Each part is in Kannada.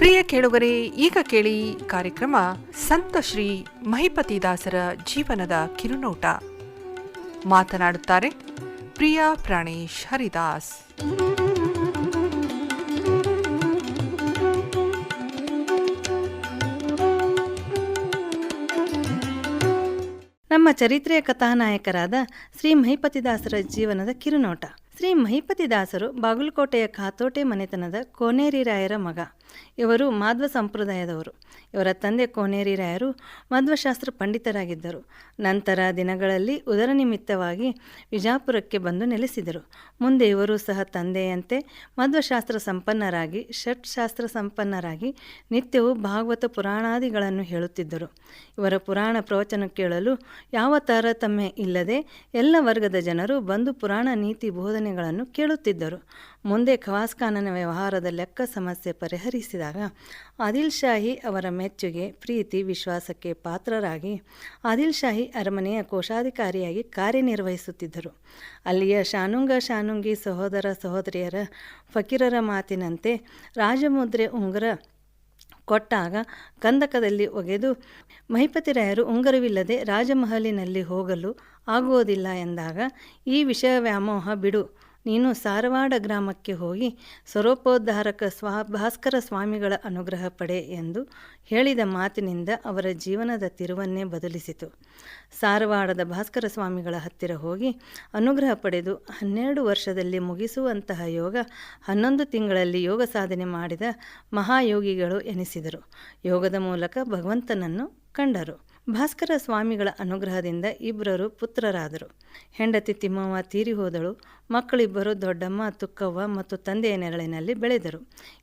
ಪ್ರಿಯ ಕೇಳುಗರೆ, ಈಗ ಕೇಳಿ ಕಾರ್ಯಕ್ರಮ ಸಂತ ಶ್ರೀ ಮಹಿಪತಿದಾಸರ ಜೀವನದ ಕಿರುನೋಟ. ಮಾತನಾಡುತ್ತಾರೆ ಪ್ರಿಯ ಪ್ರಾಣೇಶ್ ಹರಿದಾಸ್. ನಮ್ಮ ಚರಿತ್ರೆಯ ಕಥಾನಾಯಕರಾದ ಶ್ರೀ ಮಹಿಪತಿದಾಸರ ಜೀವನದ ಕಿರುನೋಟ. ಶ್ರೀ ಮಹಿಪತಿದಾಸರು ಬಾಗಲಕೋಟೆಯ ಕಾತೋಟೆ ಮನೆತನದ ಕೋನೇರಿ ರಾಯರ ಮಗ. ಇವರು ಮಾಧ್ವ ಸಂಪ್ರದಾಯದವರು. ಇವರ ತಂದೆ ಕೋನೇರಿ ರಾಯರು ಮಧ್ವಶಾಸ್ತ್ರ ಪಂಡಿತರಾಗಿದ್ದರು. ನಂತರ ದಿನಗಳಲ್ಲಿ ಉದರ ನಿಮಿತ್ತವಾಗಿ ವಿಜಾಪುರಕ್ಕೆ ಬಂದು ನೆಲೆಸಿದರು. ಮುಂದೆ ಇವರು ಸಹ ತಂದೆಯಂತೆ ಮಧ್ವಶಾಸ್ತ್ರ ಸಂಪನ್ನರಾಗಿ, ಷಟ್ಶಾಸ್ತ್ರ ಸಂಪನ್ನರಾಗಿ ನಿತ್ಯವೂ ಭಾಗವತ ಪುರಾಣಾದಿಗಳನ್ನು ಹೇಳುತ್ತಿದ್ದರು. ಇವರ ಪುರಾಣ ಪ್ರವಚನ ಕೇಳಲು ಯಾವ ತಾರತಮ್ಯ ಇಲ್ಲದೆ ಎಲ್ಲ ವರ್ಗದ ಜನರು ಬಂದು ಪುರಾಣ ನೀತಿ ಬೋಧನೆಗಳನ್ನು ಕೇಳುತ್ತಿದ್ದರು. ಮುಂದೆ ಖವಾಸ್ಖಾನನ ವ್ಯವಹಾರದ ಲೆಕ್ಕ ಸಮಸ್ಯೆ ಪರಿಹರಿಸಿದಾಗ ಆದಿಲ್ ಶಾಹಿ ಅವರ ಮೆಚ್ಚುಗೆ, ಪ್ರೀತಿ, ವಿಶ್ವಾಸಕ್ಕೆ ಪಾತ್ರರಾಗಿ ಆದಿಲ್ ಶಾಹಿ ಅರಮನೆಯ ಕೋಶಾಧಿಕಾರಿಯಾಗಿ ಕಾರ್ಯನಿರ್ವಹಿಸುತ್ತಿದ್ದರು. ಅಲ್ಲಿಯ ಶಾನುಂಗ ಶಾನುಂಗಿ ಸಹೋದರ ಸಹೋದರಿಯರ ಫಕೀರರ ಮಾತಿನಂತೆ ರಾಜಮುದ್ರೆ ಉಂಗುರ ಕೊಟ್ಟಾಗ ಕಂದಕದಲ್ಲಿ ಒಗೆದು ಮಹಿಪತಿರಾಯರು ಉಂಗರವಿಲ್ಲದೆ ರಾಜಮಹಲಿನಲ್ಲಿ ಹೋಗಲು ಆಗುವುದಿಲ್ಲ ಎಂದಾಗ, ಈ ವಿಷಯ ವ್ಯಾಮೋಹ ಬಿಡು. ನೀನು ಸಾರವಾಡ ಗ್ರಾಮಕ್ಕೆ ಹೋಗಿ ಸ್ವರೂಪೋದ್ಧಾರಕ ಸ್ವಾ, ಭಾಸ್ಕರ ಸ್ವಾಮಿಗಳ ಅನುಗ್ರಹ ಪಡೆ ಎಂದು ಹೇಳಿದ ಮಾತಿನಿಂದ ಅವರ ಜೀವನದ ತಿರುವನ್ನೇ ಬದಲಿಸಿತು. ಸಾರವಾಡದ ಭಾಸ್ಕರ ಸ್ವಾಮಿಗಳ ಹತ್ತಿರ ಹೋಗಿ ಅನುಗ್ರಹ ಪಡೆದು ಹನ್ನೆರಡು ವರ್ಷದಲ್ಲಿ ಮುಗಿಸುವಂತಹ ಯೋಗ ಹನ್ನೊಂದು ತಿಂಗಳಲ್ಲಿ ಯೋಗ ಸಾಧನೆ ಮಾಡಿದ ಮಹಾಯೋಗಿಗಳು ಎನಿಸಿದರು. ಯೋಗದ ಮೂಲಕ ಭಗವಂತನನ್ನು ಕಂಡರು. ಭಾಸ್ಕರ ಸ್ವಾಮಿಗಳ ಅನುಗ್ರಹದಿಂದ ಇಬ್ಬರರು ಪುತ್ರರಾದರು. ಹೆಂಡತಿ ತಿಮ್ಮವ್ವ ತೀರಿ ಹೋದಳು. ಮಕ್ಕಳಿಬ್ಬರು ದೊಡ್ಡಮ್ಮ, ತುಕ್ಕವ್ವ ಮತ್ತು ತಂದೆಯ ನೆರಳಿನಲ್ಲಿ ಬೆಳೆದರು.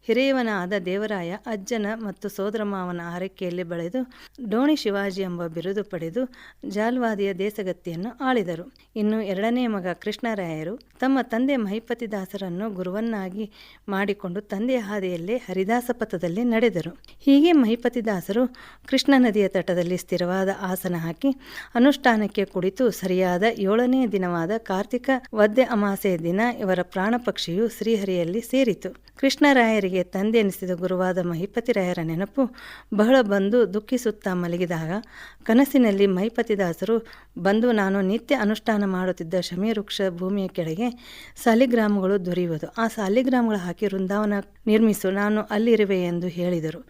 ಹಿರಿಯವನಾದ ದೇವರಾಯ ಅಜ್ಜನ ಮತ್ತು ಸೋದರಮಾವನ ಆರೈಕೆಯಲ್ಲಿ ಬೆಳೆದು ಡೋಣಿ ಶಿವಾಜಿ ಎಂಬ ಬಿರುದು ಪಡೆದು ಜಾಲ್ವಾದಿಯ ದೇಸಗತ್ತಿಯನ್ನು ಆಳಿದರು. ಇನ್ನು ಎರಡನೇ ಮಗ ಕೃಷ್ಣರಾಯರು ತಮ್ಮ ತಂದೆ ಮಹಿಪತಿದಾಸರನ್ನು ಗುರುವನ್ನಾಗಿ ಮಾಡಿಕೊಂಡು ತಂದೆಯ ಹಾದಿಯಲ್ಲೇ ಹರಿದಾಸ ಪಥದಲ್ಲಿ ನಡೆದರು. ಹೀಗೆ ಮಹಿಪತಿದಾಸರು ಕೃಷ್ಣ ನದಿಯ ತಟದಲ್ಲಿ ಸ್ಥಿರವಾದ ಆಸನ ಹಾಕಿ ಅನುಷ್ಠಾನಕ್ಕೆ ಕುಳಿತು ಸರಿಯಾದ ಏಳನೇ ದಿನವಾದ ಕಾರ್ತಿಕ ವದ್ಯ ಅಮಾಸೆಯ ದಿನ ಇವರ ಪ್ರಾಣ ಪಕ್ಷಿಯು ಶ್ರೀಹರಿಯಲ್ಲಿ ಸೇರಿತು. ಕೃಷ್ಣರಾಯರಿಗೆ ತಂದೆ ಎನಿಸಿದ ಗುರುವಾದ ಮಹಿಪತಿರಾಯರ ನೆನಪು ಬಹಳ ಬಂದು ದುಃಖಿಸುತ್ತಾ ಮಲಗಿದಾಗ ಕನಸಿನಲ್ಲಿ ಮಹಿಪತಿದಾಸರು ಬಂದು ನಾನು ನಿತ್ಯ ಅನುಷ್ಠಾನ ಮಾಡುತ್ತಿದ್ದ ಶಮೀವೃಕ್ಷ ಭೂಮಿಯ ಕೆಳಗೆ ಸಾಲಿಗ್ರಾಮಗಳು ದೊರೆಯುವುದು. ಆ ಸಾಲಿಗ್ರಾಮಗಳು ಹಾಕಿ ವೃಂದಾವನ ನಿರ್ಮಿಸು, ನಾನು ಅಲ್ಲಿರುವೆ ಎಂದು ಹೇಳಿದರು.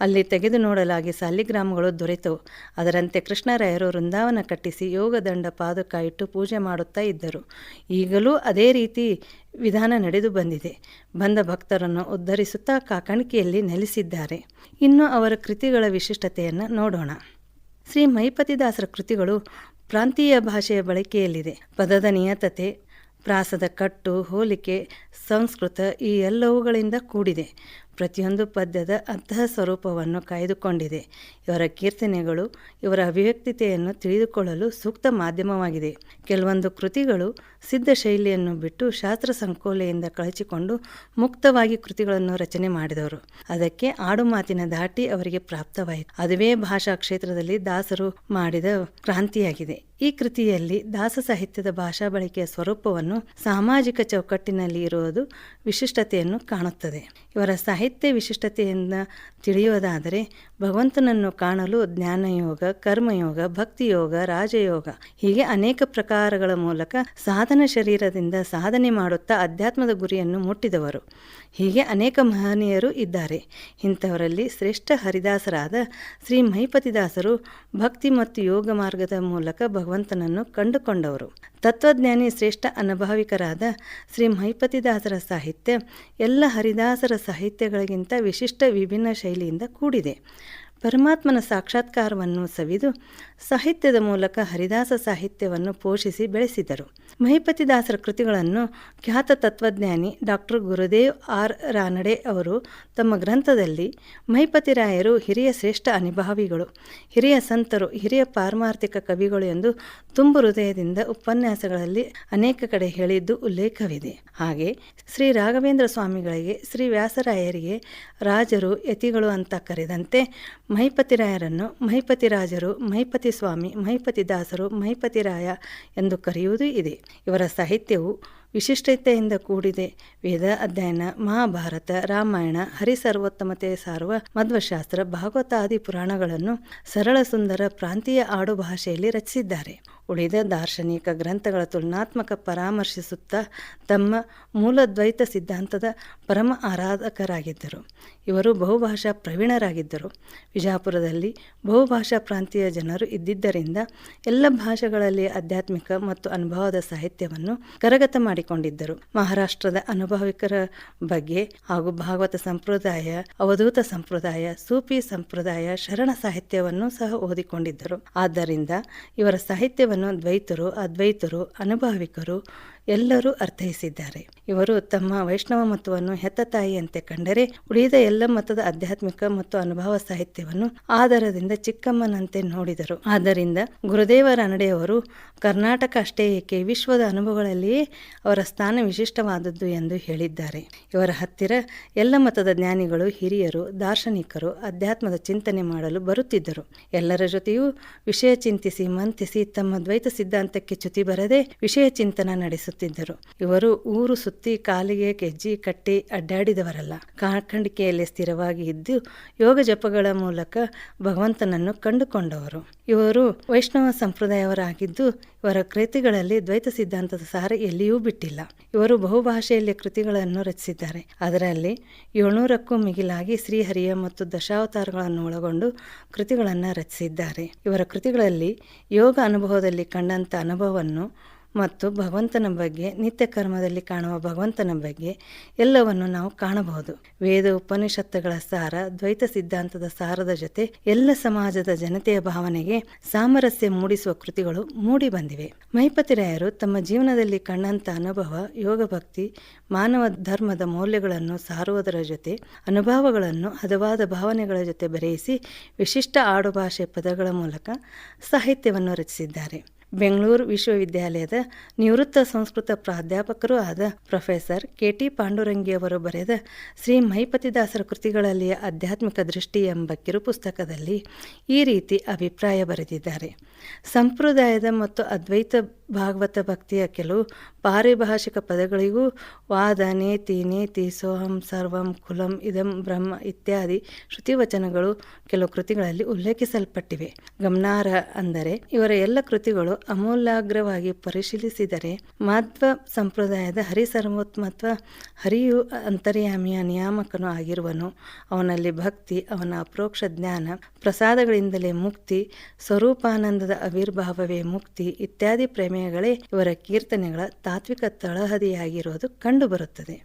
ಅಲ್ಲಿ ತೆಗೆದು ನೋಡಲಾಗಿ ಸಾಲಿಗ್ರಾಮಗಳು ದೊರೆತವು. ಅದರಂತೆ ಕೃಷ್ಣರಾಯರು ವೃಂದಾವನ ಕಟ್ಟಿಸಿ ಯೋಗದಂಡ ಪಾದಕ ಇಟ್ಟು ಪೂಜೆ ಮಾಡುತ್ತಾ ಇದ್ದರು. ಈಗಲೂ ಅದೇ ರೀತಿ ವಿಧಾನ ನಡೆದು ಬಂದಿದೆ. ಬಂದ ಭಕ್ತರನ್ನು ಉದ್ಧರಿಸುತ್ತಾ ಕಾಕಣಿಕೆಯಲ್ಲಿ ನೆಲೆಸಿದ್ದಾರೆ. ಇನ್ನು ಅವರ ಕೃತಿಗಳ ವಿಶಿಷ್ಟತೆಯನ್ನು ನೋಡೋಣ. ಶ್ರೀ ಮೈಪತಿದಾಸರ ಕೃತಿಗಳು ಪ್ರಾಂತೀಯ ಭಾಷೆಯ ಬಳಕೆಯಲ್ಲಿದೆ. ಪದದ ನಿಯತತೆ, ಪ್ರಾಸದ ಕಟ್ಟು, ಹೋಲಿಕೆ, ಸಂಸ್ಕೃತ ಈ ಎಲ್ಲವುಗಳಿಂದ ಕೂಡಿದೆ. ಪ್ರತಿಯೊಂದು ಪದ್ಯದ ಅಂತಹ ಸ್ವರೂಪವನ್ನು ಕಾಯ್ದುಕೊಂಡಿದೆ. ಇವರ ಕೀರ್ತನೆಗಳು ಇವರ ಅಭಿವ್ಯಕ್ತಿತೆಯನ್ನು ತಿಳಿದುಕೊಳ್ಳಲು ಸೂಕ್ತ ಮಾಧ್ಯಮವಾಗಿದೆ. ಕೆಲವೊಂದು ಕೃತಿಗಳು ಸಿದ್ಧ ಶೈಲಿಯನ್ನು ಬಿಟ್ಟು ಶಾಸ್ತ್ರ ಸಂಕೋಲೆಯಿಂದ ಕಳಚಿಕೊಂಡು ಮುಕ್ತವಾಗಿ ಕೃತಿಗಳನ್ನು ರಚನೆ ಮಾಡಿದವರು. ಅದಕ್ಕೆ ಆಡುಮಾತಿನ ದಾಟಿ ಅವರಿಗೆ ಪ್ರಾಪ್ತವಾಯಿತು. ಅದುವೇ ಭಾಷಾ ಕ್ಷೇತ್ರದಲ್ಲಿ ದಾಸರು ಮಾಡಿದ ಕ್ರಾಂತಿಯಾಗಿದೆ. ಈ ಕೃತಿಯಲ್ಲಿ ದಾಸ ಸಾಹಿತ್ಯದ ಭಾಷಾ ಬಳಕೆಯ ಸ್ವರೂಪವನ್ನು ಸಾಮಾಜಿಕ ಚೌಕಟ್ಟಿನಲ್ಲಿ ಇರುವುದು ವಿಶಿಷ್ಟತೆಯನ್ನು ಕಾಣುತ್ತದೆ. ಇವರ ಸಾಹಿತ್ಯ ವಿಶಿಷ್ಟತೆಯಿಂದ ತಿಳಿಯುವುದಾದರೆ, ಭಗವಂತನನ್ನು ಕಾಣಲು ಜ್ಞಾನಯೋಗ, ಕರ್ಮಯೋಗ, ಭಕ್ತಿಯೋಗ, ರಾಜಯೋಗ ಹೀಗೆ ಅನೇಕ ಪ್ರಕಾರಗಳ ಮೂಲಕ ಸಾಧನ ಶರೀರದಿಂದ ಸಾಧನೆ ಮಾಡುತ್ತಾ ಅಧ್ಯಾತ್ಮದ ಗುರಿಯನ್ನು ಮುಟ್ಟಿದವರು. ಹೀಗೆ ಅನೇಕ ಮಹನೀಯರು ಇದ್ದಾರೆ. ಇಂಥವರಲ್ಲಿ ಶ್ರೇಷ್ಠ ಹರಿದಾಸರಾದ ಶ್ರೀ ಮಹಿಪತಿದಾಸರು ಭಕ್ತಿ ಮತ್ತು ಯೋಗ ಮಾರ್ಗದ ಮೂಲಕ ಭಗವಂತನನ್ನು ಕಂಡುಕೊಂಡವರು. ತತ್ವಜ್ಞಾನಿ ಶ್ರೇಷ್ಠ ಅನುಭಾವಿಕರಾದ ಶ್ರೀ ಮಹಿಪತಿದಾಸರ ಸಾಹಿತ್ಯ ಎಲ್ಲ ಹರಿದಾಸರ ಸಾಹಿತ್ಯಗಳಿಗಿಂತ ವಿಶಿಷ್ಟ ವಿಭಿನ್ನ ಶೈಲಿಯಿಂದ ಕೂಡಿದೆ. ಪರಮಾತ್ಮನ ಸಾಕ್ಷಾತ್ಕಾರವನ್ನು ಸವಿದು ಸಾಹಿತ್ಯದ ಮೂಲಕ ಹರಿದಾಸ ಸಾಹಿತ್ಯವನ್ನು ಪೋಷಿಸಿ ಬೆಳೆಸಿದರು. ಮಹಿಪತಿದಾಸರ ಕೃತಿಗಳನ್ನು ಖ್ಯಾತ ತತ್ವಜ್ಞಾನಿ ಡಾಕ್ಟರ್ ಗುರುದೇವ್ ಆರ್ ರಾನಡೆ ಅವರು ತಮ್ಮ ಗ್ರಂಥದಲ್ಲಿ ಮಹಿಪತಿರಾಯರು ಹಿರಿಯ ಶ್ರೇಷ್ಠ ಅನುಭಾವಿಗಳು, ಹಿರಿಯ ಸಂತರು, ಹಿರಿಯ ಪಾರಮಾರ್ಥಿಕ ಕವಿಗಳು ಎಂದು ತುಂಬು ಹೃದಯದಿಂದ ಉಪನ್ಯಾಸಗಳಲ್ಲಿ ಅನೇಕ ಕಡೆ ಹೇಳಿದ್ದು ಉಲ್ಲೇಖವಿದೆ. ಹಾಗೆ ಶ್ರೀ ರಾಘವೇಂದ್ರ ಸ್ವಾಮಿಗಳಿಗೆ, ಶ್ರೀ ವ್ಯಾಸರಾಯರಿಗೆ ರಾಜರು ಯತಿಗಳು ಅಂತ ಕರೆದಂತೆ ಮಹಿಪತಿರಾಯರನ್ನು ಮಹಿಪತಿರಾಜರು ಮಹಿಪತಿ ಸ್ವಾಮಿ, ಮಹಿಪತಿ ದಾಸರು ಮಹಿಪತಿರಾಯ ಎಂದು ಕರೆಯುವುದೂ ಇದೆ. ಇವರ ಸಾಹಿತ್ಯವು ವಿಶಿಷ್ಟತೆಯಿಂದ ಕೂಡಿದೆ. ವೇದ ಅಧ್ಯಯನ, ಮಹಾಭಾರತ, ರಾಮಾಯಣ, ಹರಿಸರ್ವೋತ್ತಮತೆ ಸಾರುವ ಮಧ್ವಶಾಸ್ತ್ರ, ಭಾಗವತಾದಿ ಪುರಾಣಗಳನ್ನು ಸರಳ ಸುಂದರ ಪ್ರಾಂತೀಯ ಆಡು ಭಾಷೆಯಲ್ಲಿ ರಚಿಸಿದ್ದಾರೆ. ಉಳಿದ ದಾರ್ಶನಿಕ ಗ್ರಂಥಗಳ ತುಲನಾತ್ಮಕ ಪರಾಮರ್ಶಿಸುತ್ತಾ ತಮ್ಮ ಮೂಲದ್ವೈತ ಸಿದ್ಧಾಂತದ ಪರಮ ಆರಾಧಕರಾಗಿದ್ದರು. ಇವರು ಬಹುಭಾಷಾ ಪ್ರವೀಣರಾಗಿದ್ದರು. ವಿಜಾಪುರದಲ್ಲಿ ಬಹುಭಾಷಾ ಪ್ರಾಂತೀಯ ಜನರು ಇದ್ದಿದ್ದರಿಂದ ಎಲ್ಲ ಭಾಷೆಗಳಲ್ಲಿ ಆಧ್ಯಾತ್ಮಿಕ ಮತ್ತು ಅನುಭವದ ಸಾಹಿತ್ಯವನ್ನು ಕರಗತ ಮಾಡಿಕೊಂಡಿದ್ದರು. ಮಹಾರಾಷ್ಟ್ರದ ಅನುಭವಿಕರ ಬಗ್ಗೆ ಹಾಗೂ ಭಾಗವತ ಸಂಪ್ರದಾಯ, ಅವಧೂತ ಸಂಪ್ರದಾಯ, ಸೂಫಿ ಸಂಪ್ರದಾಯ, ಶರಣ ಸಾಹಿತ್ಯವನ್ನು ಸಹ ಓದಿಕೊಂಡಿದ್ದರು. ಆದ್ದರಿಂದ ಇವರ ಸಾಹಿತ್ಯವನ್ನು ದ್ವೈತರು ಅದ್ವೈತರು ಅನುಭಾವಿಕರು ಎಲ್ಲರೂ ಅರ್ಥೈಸಿದ್ದಾರೆ. ಇವರು ತಮ್ಮ ವೈಷ್ಣವ ಮತವನ್ನು ಹೆತ್ತ ತಾಯಿಯಂತೆ ಕಂಡರೆ ಉಳಿದ ಎಲ್ಲ ಮತದ ಆಧ್ಯಾತ್ಮಿಕ ಮತ್ತು ಅನುಭವ ಸಾಹಿತ್ಯವನ್ನು ಆಧಾರದಿಂದ ಚಿಕ್ಕಮ್ಮನಂತೆ ನೋಡಿದರು. ಆದ್ದರಿಂದ ಗುರುದೇವರ ನಡೆಯವರು ಕರ್ನಾಟಕ ಅಷ್ಟೇ ಏಕೆ ವಿಶ್ವದ ಅನುಭವಗಳಲ್ಲಿಯೇ ಅವರ ಸ್ಥಾನ ವಿಶಿಷ್ಟವಾದದ್ದು ಎಂದು ಹೇಳಿದ್ದಾರೆ. ಇವರ ಹತ್ತಿರ ಎಲ್ಲ ಮತದ ಜ್ಞಾನಿಗಳು, ಹಿರಿಯರು, ದಾರ್ಶನಿಕರು ಅಧ್ಯಾತ್ಮದ ಚಿಂತನೆ ಮಾಡಲು ಬರುತ್ತಿದ್ದರು. ಎಲ್ಲರ ಜೊತೆಯೂ ವಿಷಯ ಚಿಂತಿಸಿ ಮಂತಿಸಿ ತಮ್ಮ ದ್ವೈತ ಸಿದ್ಧಾಂತಕ್ಕೆ ಚ್ಯುತಿ ಬರದೆ ವಿಷಯ ಚಿಂತನ ನಡೆಸುತ್ತಿದ್ದರು ಇವರು ಊರು ಸುತ್ತಿ ಕಾಲಿಗೆ ಕೆಜ್ಜಿ ಕಟ್ಟಿ ಅಡ್ಡಾಡಿದವರಲ್ಲ. ಕಾಕಂಡಿಕೆಯಲ್ಲಿ ಸ್ಥಿರವಾಗಿ ಇದ್ದು ಯೋಗ ಜಪಗಳ ಮೂಲಕ ಭಗವಂತನನ್ನು ಕಂಡುಕೊಂಡವರು. ಇವರು ವೈಷ್ಣವ ಸಂಪ್ರದಾಯವರಾಗಿದ್ದು ಇವರ ಕೃತಿಗಳಲ್ಲಿ ದ್ವೈತ ಸಿದ್ಧಾಂತದ ಸಾರ ಎಲ್ಲಿಯೂ ಬಿಟ್ಟಿಲ್ಲ. ಇವರು ಬಹುಭಾಷೆಯಲ್ಲಿ ಕೃತಿಗಳನ್ನು ರಚಿಸಿದ್ದಾರೆ. ಅದರಲ್ಲಿ ಏಳ್ನೂರಕ್ಕೂ ಮಿಗಿಲಾಗಿ ಶ್ರೀಹರಿಯ ಮತ್ತು ದಶಾವತಾರಗಳನ್ನು ಒಳಗೊಂಡು ಕೃತಿಗಳನ್ನು ರಚಿಸಿದ್ದಾರೆ. ಇವರ ಕೃತಿಗಳಲ್ಲಿ ಯೋಗ ಅನುಭವದಲ್ಲಿ ಕಂಡಂಥ ಅನುಭವವನ್ನು ಮತ್ತು ಭಗವಂತನ ಬಗ್ಗೆ, ನಿತ್ಯ ಕರ್ಮದಲ್ಲಿ ಕಾಣುವ ಭಗವಂತನ ಬಗ್ಗೆ ಎಲ್ಲವನ್ನು ನಾವು ಕಾಣಬಹುದು. ವೇದ ಉಪನಿಷತ್ತುಗಳ ಸಾರ, ದ್ವೈತ ಸಿದ್ಧಾಂತದ ಸಾರದ ಜೊತೆ ಎಲ್ಲ ಸಮಾಜದ ಜನತೆಯ ಭಾವನೆಗೆ ಸಾಮರಸ್ಯ ಮೂಡಿಸುವ ಕೃತಿಗಳು ಮೂಡಿ ಬಂದಿವೆ. ಮಹಿಪತಿರಾಯರು ತಮ್ಮ ಜೀವನದಲ್ಲಿ ಕಂಡಂತ ಅನುಭವ, ಯೋಗ ಭಕ್ತಿ, ಮಾನವ ಧರ್ಮದ ಮೌಲ್ಯಗಳನ್ನು ಸಾರುವುದರ ಜೊತೆ, ಅನುಭವಗಳನ್ನು ಹದವಾದ ಭಾವನೆಗಳ ಜೊತೆ ಬರೆಯಿಸಿ ವಿಶಿಷ್ಟ ಆಡುಭಾಷೆ ಪದಗಳ ಮೂಲಕ ಸಾಹಿತ್ಯವನ್ನು ರಚಿಸಿದ್ದಾರೆ. ಬೆಂಗಳೂರು ವಿಶ್ವವಿದ್ಯಾಲಯದ ನಿವೃತ್ತ ಸಂಸ್ಕೃತ ಪ್ರಾಧ್ಯಾಪಕರೂ ಆದ ಪ್ರೊಫೆಸರ್ ಕೆ ಟಿ ಪಾಂಡುರಂಗಿಯವರು ಬರೆದ ಶ್ರೀ ಮಹಿಪತಿದಾಸರ ಕೃತಿಗಳಲ್ಲಿಯ ಆಧ್ಯಾತ್ಮಿಕ ದೃಷ್ಟಿ ಎಂಬ ಕಿರು ಪುಸ್ತಕದಲ್ಲಿ ಈ ರೀತಿ ಅಭಿಪ್ರಾಯ ಬರೆದಿದ್ದಾರೆ. ಸಂಪ್ರದಾಯದ ಮತ್ತು ಅದ್ವೈತ ಭಾಗವತ ಭಕ್ತಿಯ ಕೆಲವು ಪಾರಿಭಾಷಿಕ ಪದಗಳಿಗೂ ವಾದ, ನೇತಿ ನೇತಿ, ಸೋಹಂ, ಸರ್ವಂ, ಕುಲಂ, ಇದಂ, ಬ್ರಹ್ಮ ಇತ್ಯಾದಿ ಶ್ರುತಿವಚನಗಳು ಕೆಲವು ಕೃತಿಗಳಲ್ಲಿ ಉಲ್ಲೇಖಿಸಲ್ಪಟ್ಟಿವೆ. ಗಮನಾರ್ಹ ಅಂದರೆ ಇವರ ಎಲ್ಲ ಕೃತಿಗಳು ಅಮೂಲಾಗ್ರವಾಗಿ ಪರಿಶೀಲಿಸಿದರೆ ಮಾಧ್ವ ಸಂಪ್ರದಾಯದ ಹರಿ ಹರಿಸರ್ವೋತ್ಮತ್ವ ಹರಿಯು ಅಂತರ್ಯಾಮಿಯ ನಿಯಾಮಕನು ಆಗಿರುವನು. ಅವನಲ್ಲಿ ಭಕ್ತಿ, ಅವನ ಅಪ್ರೋಕ್ಷ ಜ್ಞಾನ, ಪ್ರಸಾದಗಳಿಂದಲೇ ಮುಕ್ತಿ, ಸ್ವರೂಪಾನಂದದ ಅವಿರ್ಭಾವವೇ ಮುಕ್ತಿ ಇತ್ಯಾದಿ ಪ್ರಮೇಯಗಳೇ ಇವರ ಕೀರ್ತನೆಗಳ ತಾತ್ವಿಕ ತಳಹದಿಯಾಗಿರುವುದು ಕಂಡುಬರುತ್ತದೆ.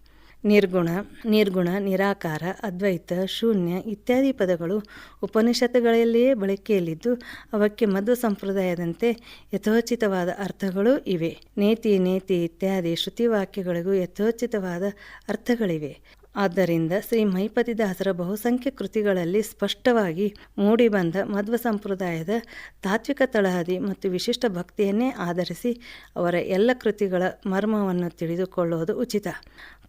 ನಿರ್ಗುಣ ನಿರ್ಗುಣ, ನಿರಾಕಾರ, ಅದ್ವೈತ, ಶೂನ್ಯ ಇತ್ಯಾದಿ ಪದಗಳು ಉಪನಿಷತ್ತುಗಳಲ್ಲಿಯೇ ಬಳಕೆಯಲ್ಲಿದ್ದು ಅವಕ್ಕೆ ಮಧ್ವ ಸಂಪ್ರದಾಯದಂತೆ ಯಥೋಚಿತವಾದ ಅರ್ಥಗಳೂ ಇವೆ. ನೇತಿ ನೇತಿ ಇತ್ಯಾದಿ ಶ್ರುತಿವಾಕ್ಯಗಳಿಗೂ ಯಥೋಚಿತವಾದ ಅರ್ಥಗಳಿವೆ. ಆದ್ದರಿಂದ ಶ್ರೀ ಮೈಪತಿದಾಸರ ಬಹುಸಂಖ್ಯ ಕೃತಿಗಳಲ್ಲಿ ಸ್ಪಷ್ಟವಾಗಿ ಮೂಡಿಬಂದ ಮಧ್ವ ಸಂಪ್ರದಾಯದ ತಾತ್ವಿಕ ತಳಹದಿ ಮತ್ತು ವಿಶಿಷ್ಟ ಭಕ್ತಿಯನ್ನೇ ಆಧರಿಸಿ ಅವರ ಎಲ್ಲ ಕೃತಿಗಳ ಮರ್ಮವನ್ನು ತಿಳಿದುಕೊಳ್ಳುವುದು ಉಚಿತ.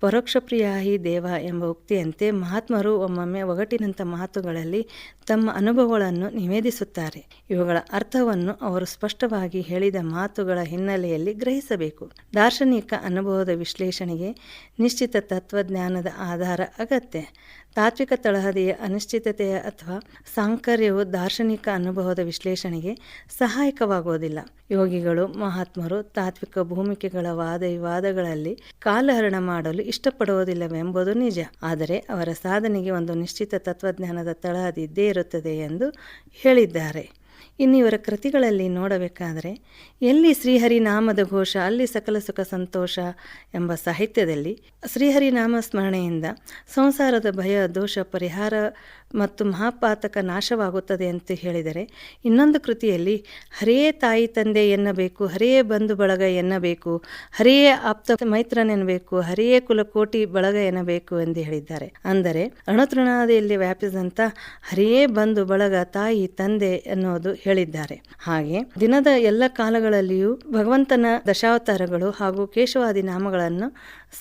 ಪರೋಕ್ಷ ಪ್ರಿಯಾಹಿ ದೇವ ಎಂಬ ಉಕ್ತಿಯಂತೆ ಮಹಾತ್ಮರು ಒಮ್ಮೊಮ್ಮೆ ಒಗಟಿನಂಥ ಮಾತುಗಳಲ್ಲಿ ತಮ್ಮ ಅನುಭವಗಳನ್ನು ನಿವೇದಿಸುತ್ತಾರೆ. ಇವುಗಳ ಅರ್ಥವನ್ನು ಅವರು ಸ್ಪಷ್ಟವಾಗಿ ಹೇಳಿದ ಮಾತುಗಳ ಹಿನ್ನೆಲೆಯಲ್ಲಿ ಗ್ರಹಿಸಬೇಕು. ದಾರ್ಶನಿಕ ಅನುಭವದ ವಿಶ್ಲೇಷಣೆಗೆ ನಿಶ್ಚಿತ ತತ್ವಜ್ಞಾನದ ಆಧಾರ ಅಗತ್ಯ. ತಾತ್ವಿಕ ತಳಹದಿಯ ಅನಿಶ್ಚಿತತೆಯ ಅಥವಾ ಸಾಂಕರ್ಯವು ದಾರ್ಶನಿಕ ಅನುಭವದ ವಿಶ್ಲೇಷಣೆಗೆ ಸಹಾಯಕವಾಗುವುದಿಲ್ಲ. ಯೋಗಿಗಳು, ಮಹಾತ್ಮರು ತಾತ್ವಿಕ ಭೂಮಿಕೆಗಳ ವಾದ ವಿವಾದಗಳಲ್ಲಿ ಕಾಲಹರಣ ಮಾಡಲು ಇಷ್ಟಪಡುವುದಿಲ್ಲವೆಂಬುದು ನಿಜ. ಆದರೆ ಅವರ ಸಾಧನೆಗೆ ಒಂದು ನಿಶ್ಚಿತ ತತ್ವಜ್ಞಾನದ ತಳಹದಿ ಇದ್ದೇ ಇರುತ್ತದೆ ಎಂದು ಹೇಳಿದ್ದಾರೆ. ಇನ್ನು ಇವರ ಕೃತಿಗಳಲ್ಲಿ ನೋಡಬೇಕಾದರೆ, ಎಲ್ಲಿ ಶ್ರೀಹರಿ ನಾಮದ ಘೋಷ, ಅಲ್ಲಿ ಸಕಲ ಸುಖ ಸಂತೋಷ ಎಂಬ ಸಾಹಿತ್ಯದಲ್ಲಿ ಶ್ರೀಹರಿ ನಾಮ ಸ್ಮರಣೆಯಿಂದ ಸಂಸಾರದ ಭಯ, ದೋಷ, ಪರಿಹಾರ ಮತ್ತು ಮಹಾಪಾತಕ ನಾಶವಾಗುತ್ತದೆ ಅಂತ ಹೇಳಿದರೆ, ಇನ್ನೊಂದು ಕೃತಿಯಲ್ಲಿ ಹರೆಯೇ ತಾಯಿ ತಂದೆ ಎನ್ನಬೇಕು ಹರೆಯೇ ಬಂಧು ಬಳಗ ಎನ್ನಬೇಕು ಹರೆಯೇ ಆಪ್ತ ಮೈತ್ರನೆನ್ನಬೇಕು ಹರೆಯೇ ಕುಲಕೋಟಿ ಬಳಗ ಎನ್ನಬೇಕು ಎಂದು ಹೇಳಿದ್ದಾರೆ. ಅಂದರೆ ಅಣತೃಣಾದಿಯಲ್ಲಿ ವ್ಯಾಪಿಸಿದಂಥ ಹರಿಯೇ ಬಂಧು ಬಳಗ ತಾಯಿ ತಂದೆ ಎನ್ನುವುದು ಹೇಳಿದ್ದಾರೆ. ಹಾಗೆ ದಿನದ ಎಲ್ಲ ಕಾಲಗಳಲ್ಲಿಯೂ ಭಗವಂತನ ದಶಾವತಾರಗಳು ಹಾಗೂ ಕೇಶವಾದಿ ನಾಮಗಳನ್ನು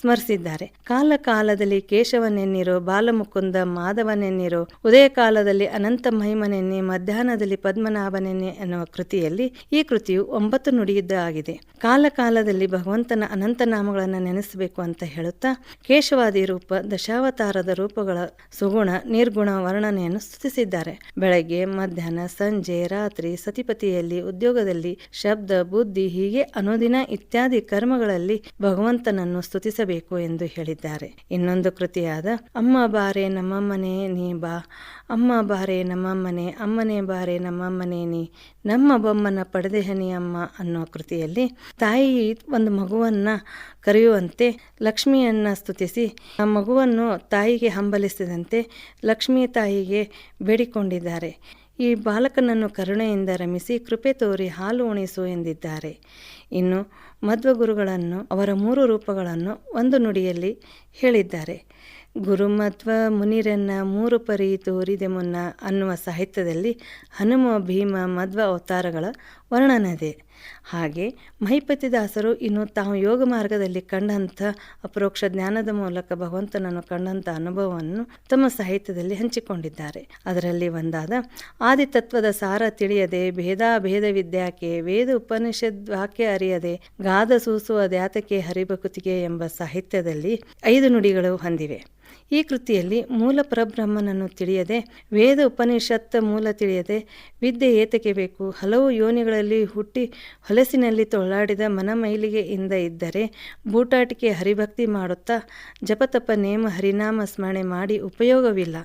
ಸ್ಮರಿಸಿದ್ದಾರೆ. ಕಾಲ ಕಾಲದಲ್ಲಿ ಕೇಶವನೆನ್ನಿರೋ, ಬಾಲಮುಕುಂದ ಮಾಧವನೆನ್ನಿರೋ ಉದಯ ಕಾಲದಲ್ಲಿ ಅನಂತ ಮಹಿಮನೆನ್ನಿ ಮಧ್ಯಾಹ್ನದಲ್ಲಿ ಪದ್ಮನಾಭನೆನ್ನಿ ಎನ್ನುವ ಕೃತಿಯಲ್ಲಿ ಈ ಕೃತಿಯು ಒಂಬತ್ತು ನುಡಿಯುದ್ದ ಆಗಿದೆ. ಕಾಲ ಕಾಲದಲ್ಲಿ ಭಗವಂತನ ಅನಂತ ನಾಮಗಳನ್ನು ನೆನೆಸಬೇಕು ಅಂತ ಹೇಳುತ್ತಾ, ಕೇಶವಾದಿ ರೂಪ, ದಶಾವತಾರದ ರೂಪಗಳ ಸುಗುಣ, ನಿರ್ಗುಣ ವರ್ಣನೆಯನ್ನು ಸ್ತುತಿಸಿದ್ದಾರೆ. ಬೆಳಗ್ಗೆ, ಮಧ್ಯಾಹ್ನ, ಸಂಜೆ, ರಾತ್ರಿ, ಸತಿಪತಿಯಲ್ಲಿ, ಉದ್ಯೋಗದಲ್ಲಿ, ಶಬ್ದ, ಬುದ್ಧಿ ಹೀಗೆ ಅನುದಿನ ಇತ್ಯಾದಿ ಕರ್ಮಗಳಲ್ಲಿ ಭಗವಂತನನ್ನು ಸ್ತುತಿಸಬೇಕು ಎಂದು ಹೇಳಿದ್ದಾರೆ. ಇನ್ನೊಂದು ಕೃತಿಯಾದ, ಅಮ್ಮ ಬಾರೆ ನಮ್ಮ ಮನೆ ನೀ ಬಾ, ಅಮ್ಮ ಬಾರೆ ನಮ್ಮ ಮನೆ ಅಮ್ಮನೇ ಬಾರೆ ನಮ್ಮ ಮನೆ ನೀ, ನಮ್ಮ ಬೊಮ್ಮನ ಪಡೆದೆಹನಿ ಅಮ್ಮ ಅನ್ನೋ ಕೃತಿಯಲ್ಲಿ ತಾಯಿ ಒಂದು ಮಗುವನ್ನ ಕರೆಯುವಂತೆ ಲಕ್ಷ್ಮಿಯನ್ನ ಸ್ತುತಿಸಿ, ಆ ಮಗುವನ್ನು ತಾಯಿಗೆ ಹಂಬಲಿಸಿದಂತೆ ಲಕ್ಷ್ಮೀ ತಾಯಿಗೆ ಬೇಡಿಕೊಂಡಿದ್ದಾರೆ. ಈ ಬಾಲಕನನ್ನು ಕರುಣೆಯಿಂದ ರಮಿಸಿ ಕೃಪೆ ತೋರಿ ಹಾಲು ಉಣಿಸು ಎಂದಿದ್ದಾರೆ. ಇನ್ನು ಮಧ್ವಗುರುಗಳನ್ನು ಅವರ ಮೂರು ರೂಪಗಳನ್ನು ಒಂದು ನುಡಿಯಲ್ಲಿ ಹೇಳಿದ್ದಾರೆ. ಗುರುಮಧ್ವ ಮುನಿರನ್ನ ಮೂರು ಪರಿ ತೋರಿದೆ ಮುನ್ನ ಅನ್ನುವ ಸಾಹಿತ್ಯದಲ್ಲಿ ಹನುಮ ಭೀಮ ಮಧ್ವ ಅವತಾರಗಳ ವರ್ಣನದೆ. ಹಾಗೆ ಮಹಿಪತಿದಾಸರು ಇನ್ನು ತಾವು ಯೋಗ ಮಾರ್ಗದಲ್ಲಿ ಕಂಡಂಥ ಅಪರೋಕ್ಷ ಜ್ಞಾನದ ಮೂಲಕ ಭಗವಂತನನ್ನು ಕಂಡಂಥ ಅನುಭವವನ್ನು ತಮ್ಮ ಸಾಹಿತ್ಯದಲ್ಲಿ ಹಂಚಿಕೊಂಡಿದ್ದಾರೆ. ಅದರಲ್ಲಿ ಒಂದಾದ ಆದಿತತ್ವದ ಸಾರ ತಿಳಿಯದೆ ಭೇದಾಭೇದ ವಿದ್ಯಾಕೆ ವೇದ ಉಪನಿಷದ್ ವಾಕ್ಯ ಅರಿಯದೆ ಗಾದ ಸೂಸುವ ದ್ಯಾತಕೆ ಹರಿಭಕುತಿಗೆ ಎಂಬ ಸಾಹಿತ್ಯದಲ್ಲಿ ಐದು ನುಡಿಗಳು ಹೊಂದಿವೆ. ಈ ಕೃತಿಯಲ್ಲಿ ಮೂಲ ಪರಬ್ರಹ್ಮನನ್ನು ತಿಳಿಯದೆ, ವೇದ ಉಪನಿಷತ್ ಮೂಲ ತಿಳಿಯದೆ, ವಿದ್ಯೆ ಏತಕ್ಕೆ ಬೇಕು, ಹಲವು ಯೋನಿಗಳಲ್ಲಿ ಹುಟ್ಟಿ ಹೊಲಸಿನಲ್ಲಿ ತೊಳಾಡಿದ ಮನಮೈಲಿಗೆಯಿಂದ ಇದ್ದರೆ, ಬೂಟಾಟಿಕೆ ಹರಿಭಕ್ತಿ ಮಾಡುತ್ತಾ, ಜಪತಪ ನೇಮ ಹರಿನಾಮ ಸ್ಮರಣೆ ಮಾಡಿ ಉಪಯೋಗವಿಲ್ಲ.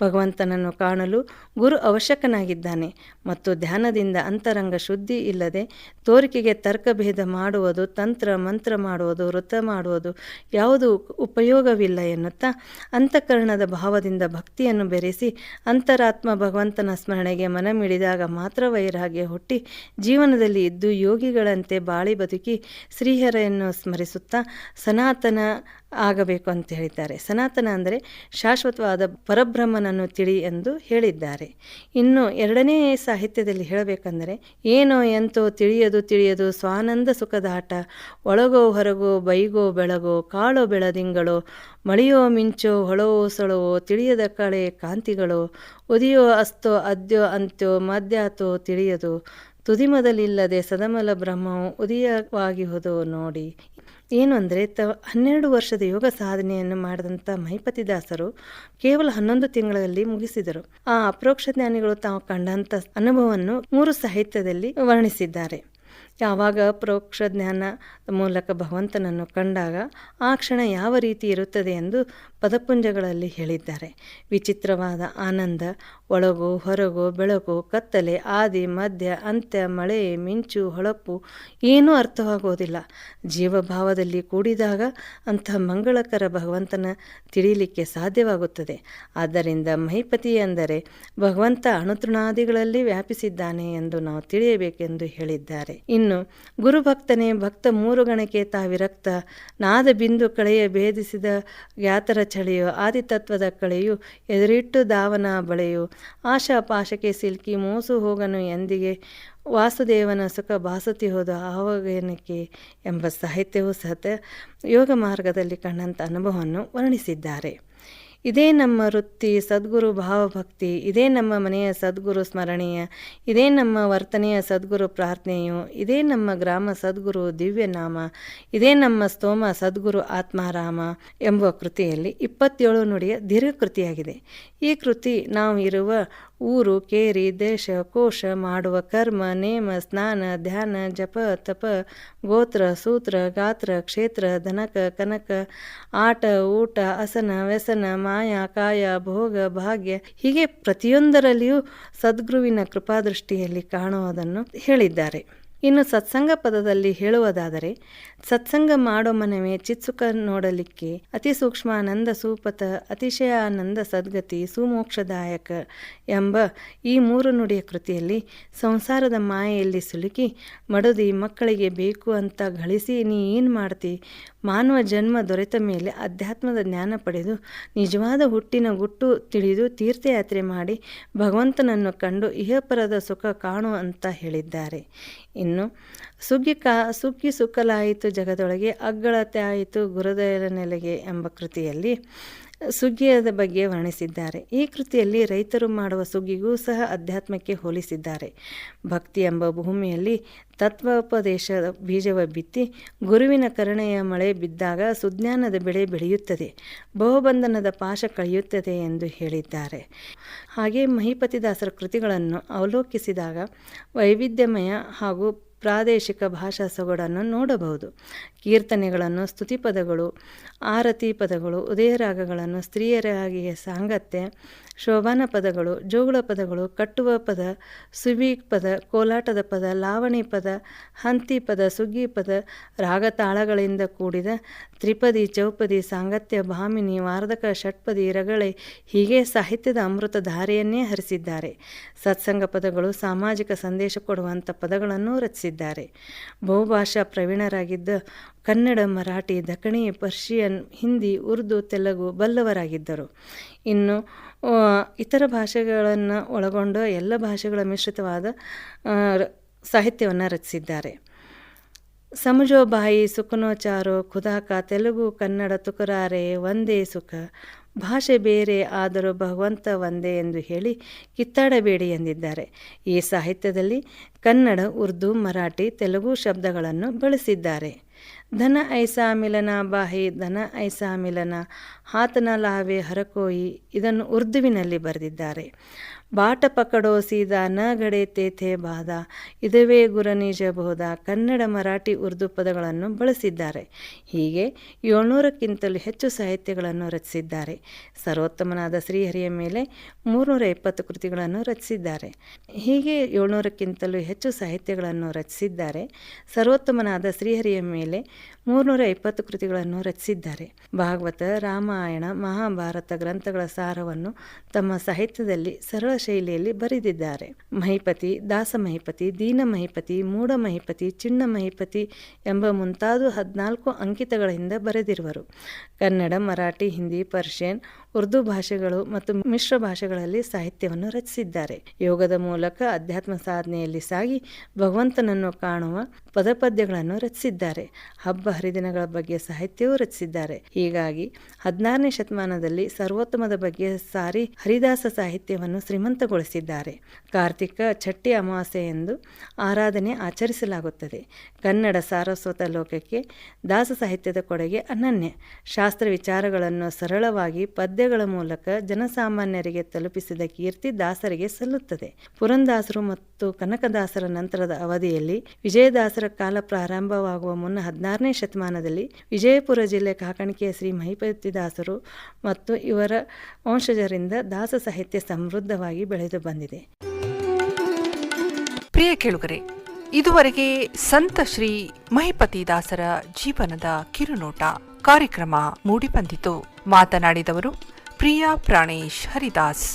ಭಗವಂತನನ್ನು ಕಾಣಲು ಗುರು ಅವಶ್ಯಕನಾಗಿದ್ದಾನೆ ಮತ್ತು ಧ್ಯಾನದಿಂದ ಅಂತರಂಗ ಶುದ್ಧಿ ಇಲ್ಲದೆ, ತೋರಿಕೆಗೆ ತರ್ಕಭೇದ ಮಾಡುವುದು, ತಂತ್ರ ಮಂತ್ರ ಮಾಡುವುದು, ವೃತ್ತ ಮಾಡುವುದು ಯಾವುದು ಉಪಯೋಗವಿಲ್ಲ ಎನ್ನುತ್ತಾ ಅಂತಃಕರಣದ ಭಾವದಿಂದ ಭಕ್ತಿಯನ್ನು ಬೆರೆಸಿ ಅಂತರಾತ್ಮ ಭಗವಂತನ ಸ್ಮರಣೆಗೆ ಮನಮಿಡಿದಾಗ ಮಾತ್ರ ವೈರಾಗ್ಯ ಹುಟ್ಟಿ ಜೀವನದಲ್ಲಿ ಇದ್ದು ಯೋಗಿಗಳಂತೆ ಬಾಳಿ ಬದುಕಿ ಶ್ರೀಹರೆಯನ್ನು ಸ್ಮರಿಸುತ್ತಾ ಸನಾತನ ಆಗಬೇಕು ಅಂತ ಹೇಳಿದ್ದಾರೆ. ಸನಾತನ ಅಂದರೆ ಶಾಶ್ವತವಾದ ಪರಬ್ರಹ್ಮನನ್ನು ತಿಳಿ ಎಂದು ಹೇಳಿದ್ದಾರೆ. ಇನ್ನು ಎರಡನೇ ಸಾಹಿತ್ಯದಲ್ಲಿ ಹೇಳಬೇಕಂದರೆ, ಏನೋ ಎಂತೋ ತಿಳಿಯದು ತಿಳಿಯದು ಸ್ವಾನಂದ ಸುಖದಾಟ ಒಳಗೋ ಹೊರಗೋ ಬೈಗೋ ಬೆಳಗೋ ಕಾಳೋ ಬೆಳದಿಂಗಳೋ ಮಳೆಯೋ ಮಿಂಚೋ ಹೊಳವೋ ಸೊಳವೋ ತಿಳಿಯದ ಕಳೆ ಕಾಂತಿಗಳು ಉದಿಯೋ ಅಸ್ತೋ ಅದ್ಯೋ ಅಂತ್ಯೋ ಮಧ್ಯಾತೋ ತಿಳಿಯದು. ತುದಿಮದಲಿಲ್ಲದೆ ಸದಮಲ ಬ್ರಹ್ಮವು ಉದಯವಾಗಿಹುದು ನೋಡಿ. ಏನು ಅಂದರೆ, ತ ಹನ್ನೆರಡು ವರ್ಷದ ಯೋಗ ಸಾಧನೆಯನ್ನು ಮಾಡಿದಂಥ ಮಹಿಪತಿದಾಸರು ಕೇವಲ ಹನ್ನೊಂದು ತಿಂಗಳಲ್ಲಿ ಮುಗಿಸಿದರು. ಆ ಅಪ್ರೋಕ್ಷ ಜ್ಞಾನಿಗಳು ತಾವು ಕಂಡಂಥ ಅನುಭವವನ್ನು ಮೂರು ಸಾಹಿತ್ಯದಲ್ಲಿ ವರ್ಣಿಸಿದ್ದಾರೆ. ಯಾವಾಗ ಪ್ರೋಕ್ಷ ಜ್ಞಾನ ಮೂಲಕ ಭಗವಂತನನ್ನು ಕಂಡಾಗ, ಆ ಕ್ಷಣ ಯಾವ ರೀತಿ ಇರುತ್ತದೆ ಎಂದು ಪದಪುಂಜಗಳಲ್ಲಿ ಹೇಳಿದ್ದಾರೆ. ವಿಚಿತ್ರವಾದ ಆನಂದ, ಒಳಗು, ಹೊರಗು, ಬೆಳಗು, ಕತ್ತಲೆ, ಆದಿ, ಮಧ್ಯ, ಅಂತ್ಯ, ಮಳೆ, ಮಿಂಚು, ಹೊಳಪು ಏನೂ ಅರ್ಥವಾಗೋದಿಲ್ಲ. ಜೀವಭಾವದಲ್ಲಿ ಕೂಡಿದಾಗ ಅಂಥ ಮಂಗಳಕರ ಭಗವಂತನ ತಿಳಿಯಲಿಕ್ಕೆ ಸಾಧ್ಯವಾಗುತ್ತದೆ. ಆದ್ದರಿಂದ ಮಹಿಪತಿ ಎಂದರೆ ಭಗವಂತ ಅಣುತೃಣಾದಿಗಳಲ್ಲಿ ವ್ಯಾಪಿಸಿದ್ದಾನೆ ಎಂದು ನಾವು ತಿಳಿಯಬೇಕೆಂದು ಹೇಳಿದ್ದಾರೆ. ಇನ್ನು ಗುರುಭಕ್ತನೇ ಭಕ್ತ ಮೂರು ಗಣಕ್ಕೆ ತಾವಿರಕ್ತ, ನಾದ ಬಿಂದು ಕಳೆಯ ಭೇದಿಸಿದ ಜ್ಞಾತರ ಚಳಿಯು, ಆದಿತತ್ವದ ಕಳೆಯು, ಎದುರಿಟ್ಟು ದಾವನ ಬಳೆಯು. ಆಶಾ ಪಾಶಕ್ಕೆ ಸಿಲ್ಕಿ ಮೋಸು ಹೋಗನು ಎಂದಿಗೆ, ವಾಸುದೇವನ ಸುಖ ಬಾಸತಿ ಹೋದ ಆವಗನಿಕೆ ಎಂಬ ಸಾಹಿತ್ಯವೂ ಸಹ ಯೋಗ ಮಾರ್ಗದಲ್ಲಿ ಕಂಡಂಥ ಅನುಭವವನ್ನು ವರ್ಣಿಸಿದ್ದಾರೆ. ಇದೇ ನಮ್ಮ ವೃತ್ತಿ ಸದ್ಗುರು ಭಾವಭಕ್ತಿ, ಇದೇ ನಮ್ಮ ಮನೆಯ ಸದ್ಗುರು ಸ್ಮರಣೀಯ, ಇದೇ ನಮ್ಮ ವರ್ತನೆಯ ಸದ್ಗುರು ಪ್ರಾರ್ಥನೆಯು, ಇದೇ ನಮ್ಮ ಗ್ರಾಮ ಸದ್ಗುರು ದಿವ್ಯನಾಮ, ಇದೇ ನಮ್ಮ ಸ್ತೋಮ ಸದ್ಗುರು ಆತ್ಮಾರಾಮ ಎಂಬ ಕೃತಿಯಲ್ಲಿ ಇಪ್ಪತ್ತೇಳು ನುಡಿಯ ದೀರ್ಘ ಕೃತಿಯಾಗಿದೆ ಈ ಕೃತಿ ನಾವು ಇರುವ ಊರು ಕೇರಿ ದೇಶ ಕೋಶ ಮಾಡುವ ಕರ್ಮ, ನೇಮ, ಸ್ನಾನ, ಧ್ಯಾನ, ಜಪ, ತಪ, ಗೋತ್ರ, ಸೂತ್ರ, ಗಾತ್ರ, ಕ್ಷೇತ್ರ ಧನಕ ಕನಕ, ಆಟ, ಊಟ ಅಸನ ವ್ಯಸನ, ಮಾಯ, ಕಾಯ, ಭೋಗ, ಭಾಗ್ಯ ಹೀಗೆ ಪ್ರತಿಯೊಂದರಲ್ಲಿಯೂ ಸದ್ಗುರುವಿನ ಕೃಪಾದೃಷ್ಟಿಯಲ್ಲಿ ಕಾಣುವುದನ್ನು ಹೇಳಿದ್ದಾರೆ. ಇನ್ನು ಸತ್ಸಂಗ ಪದದಲ್ಲಿ ಹೇಳುವುದಾದರೆ, ಸತ್ಸಂಗ ಮಾಡೋ ಮನವೇ ಚಿತ್ಸುಖ ನೋಡಲಿಕ್ಕೆ ಅತಿ ಸೂಕ್ಷ್ಮಾನಂದ ಸೂಪತ ಅತಿಶಯಾನಂದ ಸದ್ಗತಿ, ಸುಮೋಕ್ಷದಾಯಕ ಎಂಬ ಈ ಮೂರು ನುಡಿಯ ಕೃತಿಯಲ್ಲಿ ಸಂಸಾರದ ಮಾಯೆಯಲ್ಲಿ ಸಿಲುಕಿ, ಮಡದಿ ಮಕ್ಕಳಿಗೆ ಬೇಕು ಅಂತ ಗಳಿಸಿ ನೀ ಏನು ಮಾಡ್ತಿ, ಮಾನವ ಜನ್ಮ ದೊರೆತ ಮೇಲೆ ಅಧ್ಯಾತ್ಮದ ಜ್ಞಾನ ಪಡೆದು, ನಿಜವಾದ ಹುಟ್ಟಿನ ಗುಟ್ಟು ತಿಳಿದು ತೀರ್ಥಯಾತ್ರೆ ಮಾಡಿ ಭಗವಂತನನ್ನು ಕಂಡು ಇಹಪರದ ಸುಖ ಕಾಣು ಅಂತ ಹೇಳಿದ್ದಾರೆ. ಇನ್ನು ಸುಗ್ಗಿ ಕಾ ಸುಗ್ಗಿ ಸುಕ್ಕಲಾಯಿತು ಜಗದೊಳಗೆ ಅಗ್ಗಳತೆ ಆಯಿತು ಗುರುದೇವರ ನೆಲೆಗೆ ಎಂಬ ಕೃತಿಯಲ್ಲಿ ಸುಗ್ಗಿಯದ ಬಗ್ಗೆ ವರ್ಣಿಸಿದ್ದಾರೆ. ಈ ಕೃತಿಯಲ್ಲಿ ರೈತರು ಮಾಡುವ ಸುಗ್ಗಿಗೂ ಸಹ ಅಧ್ಯಾತ್ಮಕ್ಕೆ ಹೋಲಿಸಿದ್ದಾರೆ. ಭಕ್ತಿ ಎಂಬ ಭೂಮಿಯಲ್ಲಿ ತತ್ವೋಪದೇಶದ ಬೀಜವ ಬಿತ್ತಿ ಗುರುವಿನ ಕರುಣೆಯ ಮಳೆ ಬಿದ್ದಾಗ ಸುಜ್ಞಾನದ ಬೆಳೆ ಬೆಳೆಯುತ್ತದೆ. ಬಹುಬಂಧನದ ಪಾಶ ಕಳೆಯುತ್ತದೆ ಎಂದು ಹೇಳಿದ್ದಾರೆ. ಹಾಗೆ ಮಹಿಪತಿದಾಸರ ಕೃತಿಗಳನ್ನು ಅವಲೋಕಿಸಿದಾಗ ವೈವಿಧ್ಯಮಯ ಹಾಗೂ ಪ್ರಾದೇಶಿಕ ಭಾಷಾ ಸೊಗಡನ್ನು ನೋಡಬಹುದು. ಕೀರ್ತನೆಗಳನ್ನು ಸ್ತುತಿಪದಗಳು ಆರತಿ ಪದಗಳು ಉದಯರಾಗಗಳನ್ನು ಸ್ತ್ರೀಯರಾಗಿಯ ಸಾಂಗತ್ಯ ಶೋಭಾನ ಪದಗಳು, ಜೋಗುಳ ಪದಗಳು, ಕಟ್ಟುವ ಪದ, ಸುವಿ ಪದ, ಕೋಲಾಟದ ಪದ, ಲಾವಣಿ ಪದ, ಹಂತಿ ಪದ, ಸುಗ್ಗಿ ಪದ ರಾಗ ತಾಳಗಳಿಂದ ಕೂಡಿದ ತ್ರಿಪದಿ, ಚೌಪದಿ, ಸಾಂಗತ್ಯ, ಭಾಮಿನಿ, ವಾರ್ಧಕ, ಷಟ್ಪದಿ, ರಗಳೆ ಹೀಗೆ ಸಾಹಿತ್ಯದ ಅಮೃತ ಧಾರೆಯನ್ನೇ ಹರಿಸಿದ್ದಾರೆ. ಸತ್ಸಂಗ ಪದಗಳು ಸಾಮಾಜಿಕ ಸಂದೇಶ ಕೊಡುವಂಥ ಪದಗಳನ್ನು ರಚಿಸಿದ್ದಾರೆ. ಬಹುಭಾಷಾ ಪ್ರವೀಣರಾಗಿದ್ದ ಕನ್ನಡ, ಮರಾಠಿ ದಖಣಿ ಪರ್ಷಿಯನ್, ಹಿಂದಿ, ಉರ್ದು, ತೆಲುಗು ಬಲ್ಲವರಾಗಿದ್ದರು. ಇನ್ನು ಇತರ ಭಾಷೆಗಳನ್ನು ಒಳಗೊಂಡ ಎಲ್ಲ ಭಾಷೆಗಳ ಮಿಶ್ರಿತವಾದ ಸಾಹಿತ್ಯವನ್ನು ರಚಿಸಿದ್ದಾರೆ. ಸಮಜೋಬಾಯಿ ಸುಖನೋಚಾರೋ ಖುದಾಕ, ತೆಲುಗು, ಕನ್ನಡ, ತುಕರಾರೆ ಒಂದೇ ಸುಖ, ಭಾಷೆ ಬೇರೆ ಆದರೂ ಭಗವಂತ ಒಂದೇ ಎಂದು ಹೇಳಿ ಕಿತ್ತಾಡಬೇಡಿ ಎಂದಿದ್ದಾರೆ. ಈ ಸಾಹಿತ್ಯದಲ್ಲಿ ಕನ್ನಡ, ಉರ್ದು, ಮರಾಠಿ, ತೆಲುಗು ಶಬ್ದಗಳನ್ನು ಬಳಸಿದ್ದಾರೆ. ಧನ ಐಸಾ ಮಿಲನ ಬಾಹಿ ಧನ ಐಸಾ ಮಿಲನ ಹಾತನ ಲಾವೆ ಹರಕೋಯಿ ಇದನ್ನು ಉರ್ದುವಿನಲ್ಲಿ ಬರೆದಿದ್ದಾರೆ. ಬಾಟ ಪಕಡೋ ಸೀದಾ ನ ಗಡೆ ತೇಥೆ ಬಾದ. ಇದುವೇ ಗುರನಿಜಬಹುದ ಕನ್ನಡ, ಮರಾಠಿ, ಉರ್ದು ಪದಗಳನ್ನು ಬಳಸಿದ್ದಾರೆ. ಹೀಗೆ ಏಳ್ನೂರಕ್ಕಿಂತಲೂ ಹೆಚ್ಚು ಸಾಹಿತ್ಯಗಳನ್ನು ರಚಿಸಿದ್ದಾರೆ. ಸರ್ವೋತ್ತಮನಾದ ಶ್ರೀಹರಿಯ ಮೇಲೆ ಮೂರುನೂರ ಇಪ್ಪತ್ತು ಕೃತಿಗಳನ್ನು ರಚಿಸಿದ್ದಾರೆ. ಹೀಗೆ ಏಳ್ನೂರಕ್ಕಿಂತಲೂ ಹೆಚ್ಚು ಸಾಹಿತ್ಯಗಳನ್ನು ರಚಿಸಿದ್ದಾರೆ. ಸರ್ವೋತ್ತಮನಾದ ಶ್ರೀಹರಿಯ ಮೇಲೆ ಮೂರುನೂರ ಇಪ್ಪತ್ತು ಕೃತಿಗಳನ್ನು ರಚಿಸಿದ್ದಾರೆ. ಭಾಗವತ, ರಾಮಾಯಣ, ಮಹಾಭಾರತ ಗ್ರಂಥಗಳ ಸಾರವನ್ನು ತಮ್ಮ ಸಾಹಿತ್ಯದಲ್ಲಿ ಸರಳ ಶೈಲಿಯಲ್ಲಿ ಬರೆದಿದ್ದಾರೆ. ಮಹಿಪತಿ ದಾಸ ಮಹಿಪತಿ ದೀನ ಮಹಿಪತಿ ಮೂಢ ಮಹಿಪತಿ ಚಿಣ್ಣ ಮಹಿಪತಿ ಎಂಬ ಮುಂತಾದ ಹದಿನಾಲ್ಕು ಅಂಕಿತಗಳಿಂದ ಬರೆದಿರುವರು. ಕನ್ನಡ, ಮರಾಠಿ, ಹಿಂದಿ, ಪರ್ಷಿಯನ್, ಉರ್ದು ಭಾಷೆಗಳು ಮತ್ತು ಮಿಶ್ರ ಭಾಷೆಗಳಲ್ಲಿ ಸಾಹಿತ್ಯವನ್ನು ರಚಿಸಿದ್ದಾರೆ. ಯೋಗದ ಮೂಲಕ ಅಧ್ಯಾತ್ಮ ಸಾಧನೆಯಲ್ಲಿ ಸಾಗಿ ಭಗವಂತನನ್ನು ಕಾಣುವ ಪದಪದ್ಯಗಳನ್ನು ರಚಿಸಿದ್ದಾರೆ. ಹಬ್ಬ ಹರಿದಿನಗಳ ಬಗ್ಗೆ ಸಾಹಿತ್ಯವೂ ರಚಿಸಿದ್ದಾರೆ. ಹೀಗಾಗಿ ಹದಿನಾರನೇ ಶತಮಾನದಲ್ಲಿ ಸರ್ವೋತ್ತಮದ ಬಗ್ಗೆ ಸಾರಿ ಹರಿದಾಸ ಸಾಹಿತ್ಯವನ್ನು ಶ್ರೀಮಂತಗೊಳಿಸಿದ್ದಾರೆ. ಕಾರ್ತಿಕ ಚಟ್ಟಿ ಅಮಾವಾಸ್ಯೆ ಎಂದು ಆರಾಧನೆ ಆಚರಿಸಲಾಗುತ್ತದೆ. ಕನ್ನಡ ಸಾರಸ್ವತ ಲೋಕಕ್ಕೆ ದಾಸ ಸಾಹಿತ್ಯದ ಕೊಡುಗೆ ಅನನ್ಯ. ಶಾಸ್ತ್ರ ವಿಚಾರಗಳನ್ನು ಸರಳವಾಗಿ ಪದ್ಯಗಳ ಮೂಲಕ ಜನಸಾಮಾನ್ಯರಿಗೆ ತಲುಪಿಸಿದ ಕೀರ್ತಿ ದಾಸರಿಗೆ ಸಲ್ಲುತ್ತದೆ. ಪುರಂದಾಸರು ಮತ್ತು ಕನಕದಾಸರ ನಂತರದ ಅವಧಿಯಲ್ಲಿ ವಿಜಯದಾಸರ ಕಾಲ ಪ್ರಾರಂಭವಾಗುವ ಮುನ್ನ ಹದಿನಾರನೇ ಶತಮಾನದಲ್ಲಿ ವಿಜಯಪುರ ಜಿಲ್ಲೆ ಕಾಕಣಿಕೆಯ ಶ್ರೀ ಮಹಿಪತಿ ದಾಸರು ಮತ್ತು ಇವರ ವಂಶಜರಿಂದ ದಾಸ ಸಾಹಿತ್ಯ ಸಮೃದ್ಧವಾಗಿ ಬೆಳೆದು ಬಂದಿದೆ. ಪ್ರಿಯ ಕೇಳುಗರೆ, ಇದುವರೆಗೆ ಸಂತ ಶ್ರೀ ಮಹಿಪತಿ ದಾಸರ ಜೀವನದ ಕಿರುನೋಟ, ಕಾರ್ಯಕ್ರಮ ಮೂಡಿಬಂದಿತು. ಮಾತನಾಡಿದವರು ಪ್ರಿಯಾ ಪ್ರಾಣೇಶ್ ಹರಿದಾಸ್.